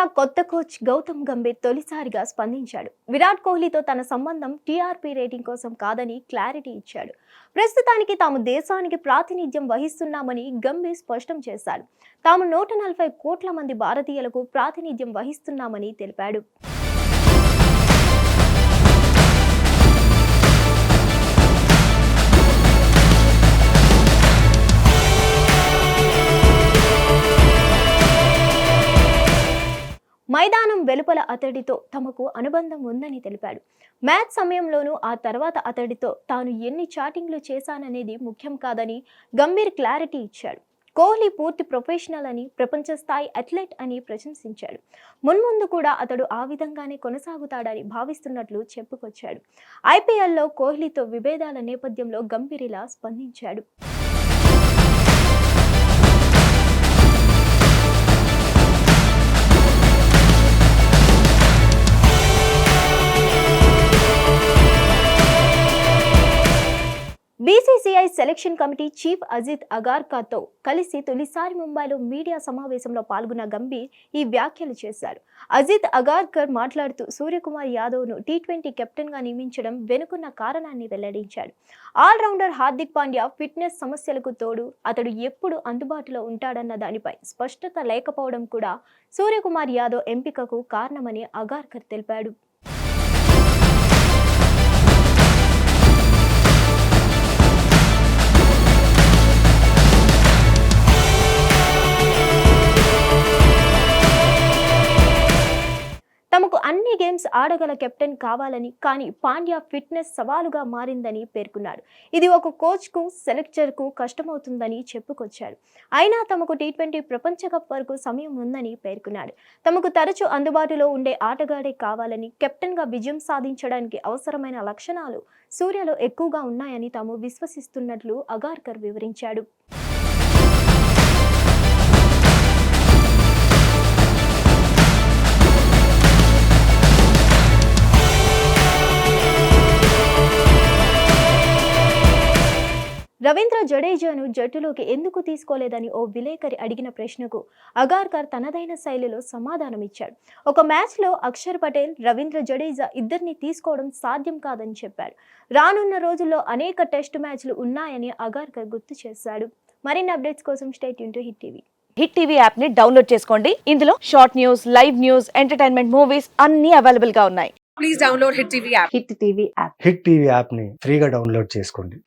India కొత్త coach Gautam Gambhir తొలిసారిగా స్పందించాడు. విరాట్ కోహ్లీతో తన సంబంధం టీఆర్పీ రేటింగ్ కోసం కాదని క్లారిటీ ఇచ్చాడు. ప్రస్తుతానికి తాము దేశానికి ప్రాతినిధ్యం వహిస్తున్నామని గంభీర్ స్పష్టం చేశాడు తాము నూట నలభై కోట్ల మంది భారతీయులకు ప్రాతినిధ్యం వహిస్తున్నామని తెలిపాడు. మైదానం వెలుపల అతడితో తమకు అనుబంధం ఉందని తెలిపాడు. మ్యాచ్ సమయంలోనూ ఆ తర్వాత అతడితో తాను ఎన్ని చాటింగ్లు చేశాననేది ముఖ్యం కాదని గంభీర్ క్లారిటీ ఇచ్చాడు. కోహ్లీ పూర్తి ప్రొఫెషనల్ అని ప్రపంచ స్థాయి అథ్లెట్ అని ప్రశంసించాడు. మున్ముందు కూడా అతడు ఆ విధంగానే కొనసాగుతాడని భావిస్తున్నట్లు చెప్పుకొచ్చాడు. ఐపీఎల్లో కోహ్లీతో విభేదాల నేపథ్యంలో గంభీరిలా స్పందించాడు. BCCI selection committee chief Ajit అగార్కాతో కలిసి తొలిసారి ముంబైలో మీడియా సమావేశంలో పాల్గొన్న గంభీర్ ఈ వ్యాఖ్యలు చేశారు. అజిత్ అగార్కర్ మాట్లాడుతూ సూర్యకుమార్ యాదవ్ను టీ ట్వంటీ కెప్టెన్గా నియమించడం వెనుకున్న కారణాన్ని వెల్లడించాడు. ఆల్రౌండర్ హార్దిక్ పాండ్యా ఫిట్నెస్ సమస్యలకు తోడు అతడు ఎప్పుడు అందుబాటులో ఉంటాడన్న దానిపై స్పష్టత లేకపోవడం కూడా సూర్యకుమార్ యాదవ్ ఎంపికకు కారణమని అగార్కర్ తెలిపాడు. అన్ని గేమ్స్ ఆడగల కెప్టెన్ కావాలని కానీ పాండ్యా ఫిట్నెస్ సవాలుగా మారిందని పేర్కొన్నాడు ఇది ఒక కోచ్కు సెలెక్టర్కు కష్టమవుతుందని చెప్పుకొచ్చాడు అయినా తమకు టీ ట్వంటీ ప్రపంచ కప్ వరకు సమయం ఉందని పేర్కొన్నాడు తమకు తరచూ అందుబాటులో ఉండే ఆటగాడే కావాలని కెప్టెన్గా విజయం సాధించడానికి అవసరమైన లక్షణాలు సూర్యలో ఎక్కువగా ఉన్నాయని తాము విశ్వసిస్తున్నట్లు అగార్కర్ వివరించాడు. రవీంద్ర జడేజాను జట్టులోకి ఎందుకు తీసుకోలేదని ఓ విలేకరి అడిగిన ప్రశ్నకు అగార్కర్ తనదైన శైలిలో సమాధానమిచ్చాడు. ఒక మ్యాచ్లో అక్షర్ పటేల్ రవీంద్ర జడేజా ఇద్దరిని తీసుకోవడం సాధ్యం కాదని చెప్పాడు. రానున్న రోజుల్లో అనేక టెస్ట్ మ్యాచ్లు ఉన్నాయని అగార్కర్ గుర్తు చేశాడు. మరిన్ని అప్డేట్స్ కోసం stay tuned Hit. TV Hit యాప్ని డౌన్లోడ్ చేసుకోండి. ఇందులో short news live news entertainment movies అన్ని అవైలబుల్గా ఉన్నాయి. please download Hit TV app. Hit TV app. Hit TV యాప్ని ఫ్రీగా డౌన్లోడ్ చేసుకోండి.